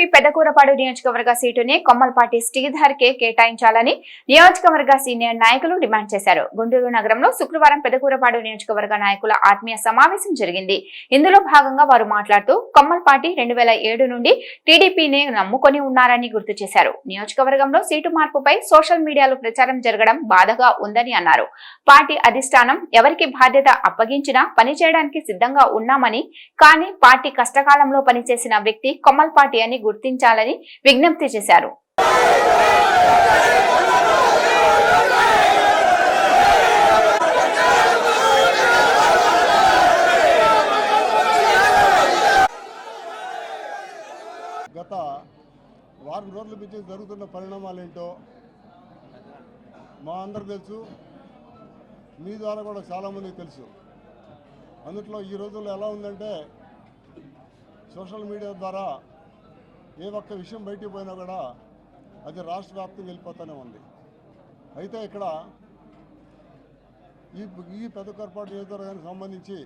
TDP Peddakurapadu నియోజకవర్గ సీటుని కొమ్మలపాటి శ్రీధర్ కే కేటాయించాలని నియోజకవర్గ సీనియర్ నాయకులు డిమాండ్ చేశారు. గుంటూరు నగరంలో శుక్రవారం పెద్దకూరపాడు నియోజకవర్గ నాయకుల ఆత్మీయ సమావేశం జరిగింది. ఇందులో భాగంగా వారు మాట్లాడుతూ కొమ్మలపాటి రెండు వేల ఏడు నుండి టీడీపీని నమ్ముకొని ఉన్నారని గుర్తు చేశారు. నియోజకవర్గంలో సీటు మార్పుపై సోషల్ మీడియాలో ప్రచారం జరగడం బాధగా ఉందని అన్నారు. పార్టీ అధిష్టానం ఎవరికి బాధ్యత అప్పగించినా పనిచేయడానికి సిద్ధంగా ఉన్నామని కానీ పార్టీ కష్టకాలంలో పనిచేసిన వ్యక్తి కొమ్మల్పాటి అని గుర్తించాలని విజ్ఞప్తి చేశారు. గత వారం రోజుల నుంచి జరుగుతున్న పరిణామాలు ఏంటో మా అందరు తెలుసు మీ ద్వారా కూడా చాలామందికి తెలుసు. అందుట్లో ఈ రోజుల్లో ఎలా ఉందంటే సోషల్ మీడియా ద్వారా ఏ ఒక్క విషయం బయటికి పోయినా కూడా అది రాష్ట్ర వ్యాప్తంగా వెళ్ళిపోతూనే ఉంది. అయితే ఇక్కడ ఈ ఈ పెద్ద కొరపాటు నియోజకవర్గానికి సంబంధించి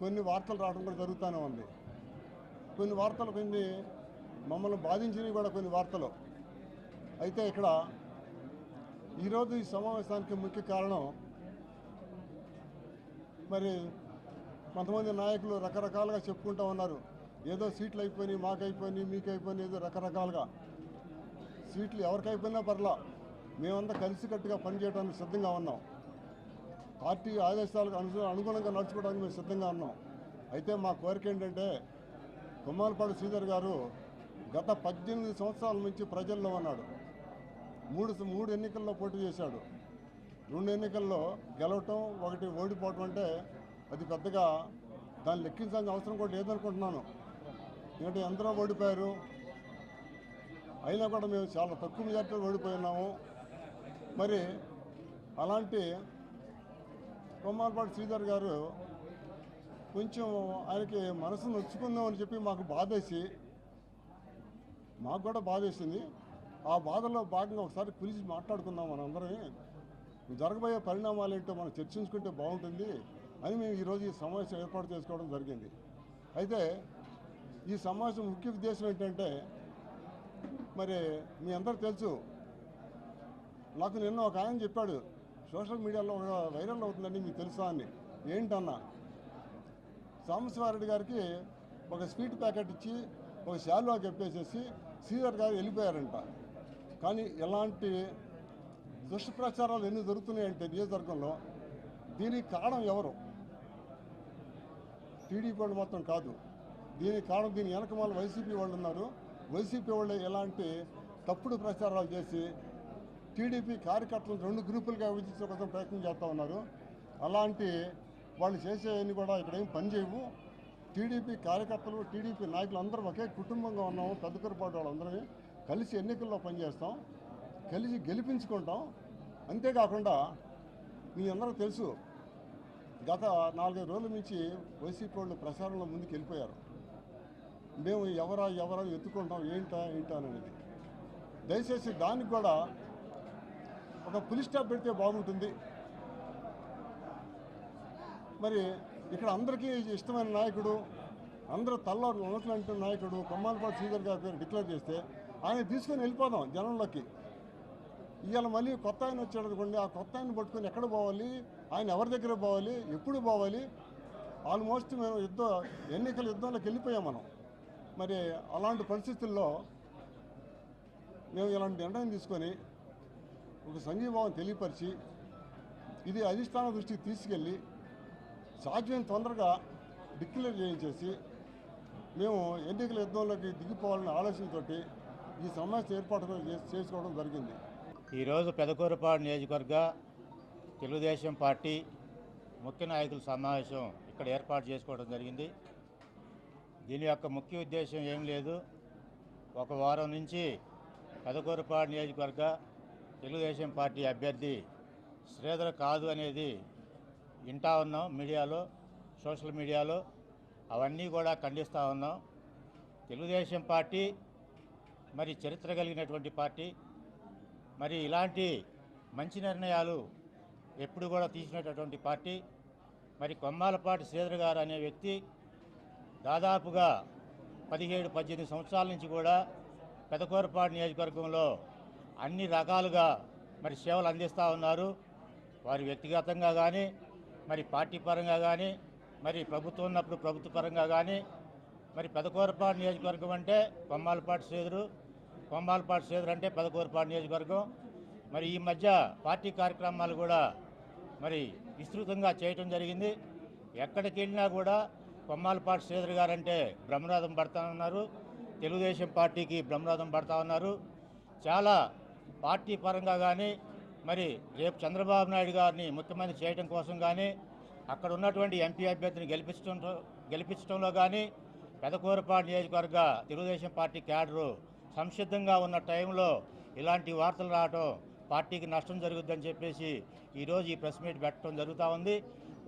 కొన్ని వార్తలు రావడం కూడా జరుగుతూనే ఉంది. కొన్ని వార్తలు కొన్ని మమ్మల్ని బాధించినవి కూడా కొన్ని వార్తలు. అయితే ఇక్కడ ఈరోజు ఈ సమావేశానికి ముఖ్య కారణం మరి కొంతమంది నాయకులు రకరకాలుగా చెప్పుకుంటూ ఉన్నారు. ఏదో సీట్లు అయిపోయినాయి మాకు అయిపోయినాయి ఏదో రకరకాలుగా. సీట్లు ఎవరికైపోయినా పర్లా మేమంతా కలిసికట్టుగా పనిచేయడానికి సిద్ధంగా ఉన్నాం. పార్టీ ఆదేశాలకు అను అనుగుణంగా నడుచుకోవడానికి మేము సిద్ధంగా ఉన్నాం. అయితే మా కోరిక ఏంటంటే కుమ్మాలపాడు శ్రీధర్ గారు గత పద్దెనిమిది సంవత్సరాల నుంచి ప్రజల్లో ఉన్నాడు. మూడు మూడు ఎన్నికల్లో పోటీ చేశాడు. రెండు ఎన్నికల్లో గెలవటం ఒకటి ఓడిపోవటం అంటే అది పెద్దగా దాన్ని లెక్కించాల్సిన అవసరం కూడా లేదనుకుంటున్నాను. ఎందుకంటే ఎందరో ఓడిపోయారు. అయినా కూడా మేము చాలా తక్కువ మెజార్టీలో ఓడిపోయినాము. మరి అలాంటి కొమ్మాలపాటి శ్రీధర్ గారు కొంచెం ఆయనకి మనసు నొచ్చుకుందామని చెప్పి మాకు బాధేసి మాకు కూడా బాధేసింది. ఆ బాధలో భాగంగా ఒకసారి పిలిచి మాట్లాడుకుందాం మనందరం. జరగబోయే పరిణామాలు ఏంటో మనం చర్చించుకుంటే బాగుంటుంది అని మేము ఈరోజు ఈ సమావేశం ఏర్పాటు చేసుకోవడం జరిగింది. అయితే ఈ సమావేశం ముఖ్య ఉద్దేశం ఏంటంటే మరి మీ అందరూ తెలుసు నాకు నిన్న ఒక ఆయన చెప్పాడు సోషల్ మీడియాలో ఒక వైరల్ అవుతుందని మీకు తెలుసా అని. ఏంటన్నా? సాంబశివారెడ్డి గారికి ఒక స్వీట్ ప్యాకెట్ ఇచ్చి ఒక శాలువా చెప్పేసేసి శ్రీధర్ గారు వెళ్ళిపోయారంట. కానీ ఎలాంటి దుష్ప్రచారాలు ఎన్ని జరుగుతున్నాయంటే నియోజకవర్గంలో దీనికి కారణం ఎవరు? టీడీపీ వాళ్ళు మొత్తం కాదు. దీని కారణం దీని వెనకమాల వైసీపీ వాళ్ళు ఉన్నారు. వైసీపీ వాళ్ళు ఎలాంటి తప్పుడు ప్రచారాలు చేసి టీడీపీ కార్యకర్తలను రెండు గ్రూపులుగా విధించే కోసం ప్రయత్నం చేస్తూ ఉన్నారు. అలాంటి వాళ్ళు చేసేవన్నీ కూడా ఇక్కడ ఏం పని చేయవు. టీడీపీ కార్యకర్తలు టీడీపీ నాయకులు అందరం ఒకే కుటుంబంగా ఉన్నాము. పెద్ద కురపాటు కలిసి ఎన్నికల్లో పనిచేస్తాం. కలిసి గెలిపించుకుంటాం. అంతేకాకుండా మీ అందరూ తెలుసు గత నాలుగైదు రోజుల నుంచి వైసీపీ వాళ్ళు ప్రచారంలో ముందుకు వెళ్ళిపోయారు మేము ఎవరా ఎవరా ఎత్తుకుంటాం ఏంటా ఏంటా అనేది. దయచేసి దానికి కూడా ఒక పులి స్టాప్ పెడితే బాగుంటుంది. మరి ఇక్కడ అందరికీ ఇష్టమైన నాయకుడు అందరూ తల్ల నోట్లంటే నాయకుడు కొమ్మాలపాటి శ్రీధర్ గారి పేరు డిక్లేర్ చేస్తే ఆయన తీసుకొని వెళ్ళిపోదాం జనంలోకి. ఇవాళ మళ్ళీ కొత్త ఆయన వచ్చాడు అనుకోండి ఆ కొత్త ఆయన పట్టుకొని ఎక్కడ పోవాలి? ఆయన ఎవరి దగ్గర పోవాలి? ఎప్పుడు పోవాలి? ఆల్మోస్ట్ మేము యుద్ధం ఎన్నికల యుద్ధంలోకి వెళ్ళిపోయాం మనం. మరి అలాంటి పరిస్థితుల్లో మేము ఇలాంటి నిర్ణయం తీసుకొని ఒక సంఘీభావం తెలియపరిచి ఇది అధిష్టాన దృష్టికి తీసుకెళ్ళి సాధ్యం తొందరగా డిక్లేర్ చేయించేసి మేము ఎన్నికల యుద్ధంలోకి దిగిపోవాలనే ఆలోచనతోటి ఈ సమావేశం ఏర్పాటు చేసుకోవడం జరిగింది. ఈరోజు పెదకూరపాడు నియోజకవర్గ తెలుగుదేశం పార్టీ ముఖ్య నాయకుల సమావేశం ఇక్కడ ఏర్పాటు చేసుకోవడం జరిగింది. దీని యొక్క ముఖ్య ఉద్దేశం ఏం లేదు. ఒక వారం నుంచి పెదకూరపాడు నియోజకవర్గ తెలుగుదేశం పార్టీ అభ్యర్థి శ్రీధర్ కాదు అనేది వింటా ఉన్నాం మీడియాలో సోషల్ మీడియాలో. అవన్నీ కూడా ఖండిస్తూ ఉన్నాం. తెలుగుదేశం పార్టీ మరి చరిత్ర కలిగినటువంటి పార్టీ. మరి ఇలాంటి మంచి నిర్ణయాలు ఎప్పుడు కూడా తీసుకునేటటువంటి పార్టీ. మరి కొమ్మాలపాటి శ్రీధర్ గారు అనే వ్యక్తి దాదాపుగా పదిహేడు పద్దెనిమిది సంవత్సరాల నుంచి కూడా పెదకూరపాడు నియోజకవర్గంలో అన్ని రకాలుగా మరి సేవలు అందిస్తూ ఉన్నారు. వారి వ్యక్తిగతంగా కానీ మరి పార్టీ పరంగా కానీ మరి ప్రభుత్వం ఉన్నప్పుడు ప్రభుత్వ పరంగా కానీ మరి పెదకూరపాడు నియోజకవర్గం అంటే కొమ్మాలపాటి సేదురు కొమ్మాలపాటి సేదురు అంటే పెదకూరపాడు నియోజకవర్గం. మరి ఈ మధ్య పార్టీ కార్యక్రమాలు కూడా మరి విస్తృతంగా చేయటం జరిగింది. ఎక్కడికి వెళ్ళినా కూడా కొమ్మాలపాటి శ్రీధర్ గారు అంటే బ్రహ్మనాథం పడతా ఉన్నారు. తెలుగుదేశం పార్టీకి బ్రహ్మనాథం పడతా ఉన్నారు. చాలా పార్టీ పరంగా కానీ మరి రేపు చంద్రబాబు నాయుడు గారిని ముఖ్యమంత్రి చేయడం కోసం కానీ అక్కడ ఉన్నటువంటి ఎంపీ అభ్యర్థిని గెలిపించడం గెలిపించడంలో కానీ పెదకూరపాడు నియోజకవర్గ తెలుగుదేశం పార్టీ క్యాడరు సంసిద్ధంగా ఉన్న టైంలో ఇలాంటి వార్తలు రావటం పార్టీకి నష్టం జరుగుద్దని చెప్పేసి ఈరోజు ఈ ప్రెస్ మీట్ పెట్టడం జరుగుతూ ఉంది.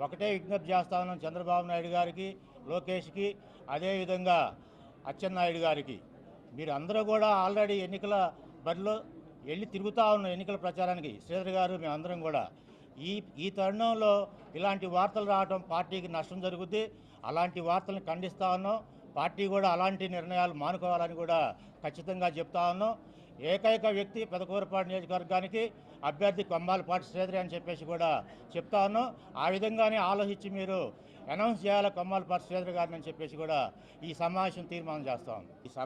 ఒకటే విజ్ఞప్తి చేస్తా ఉన్నాం చంద్రబాబు నాయుడు గారికి లోకేష్కి అదేవిధంగా అచ్చెన్నాయుడు గారికి. మీరు అందరూ కూడా ఆల్రెడీ ఎన్నికల బరిలో వెళ్ళి తిరుగుతూ ఉన్నాం ఎన్నికల ప్రచారానికి శ్రీధర్ గారు మేమందరం కూడా. ఈ ఈ తరుణంలో ఇలాంటి వార్తలు రావడం పార్టీకి నష్టం జరుగుద్ది. అలాంటి వార్తలను ఖండిస్తా ఉన్నాం. పార్టీ కూడా అలాంటి నిర్ణయాలు మానుకోవాలని కూడా ఖచ్చితంగా చెప్తా ఉన్నాం. ఏకైక వ్యక్తి పెదకూరపాడు నియోజకవర్గానికి అభ్యర్థి కొమ్మాలపాటి శ్రీధరి అని చెప్పేసి కూడా చెప్తాను ఆ విధంగానే ఆలోచించి మీరు అనౌన్స్ చేయాలి కొమ్మాలపాటి శ్రీధరి గారిని అని చెప్పేసి కూడా ఈ సమావేశం తీర్మానం చేస్తాం ఈ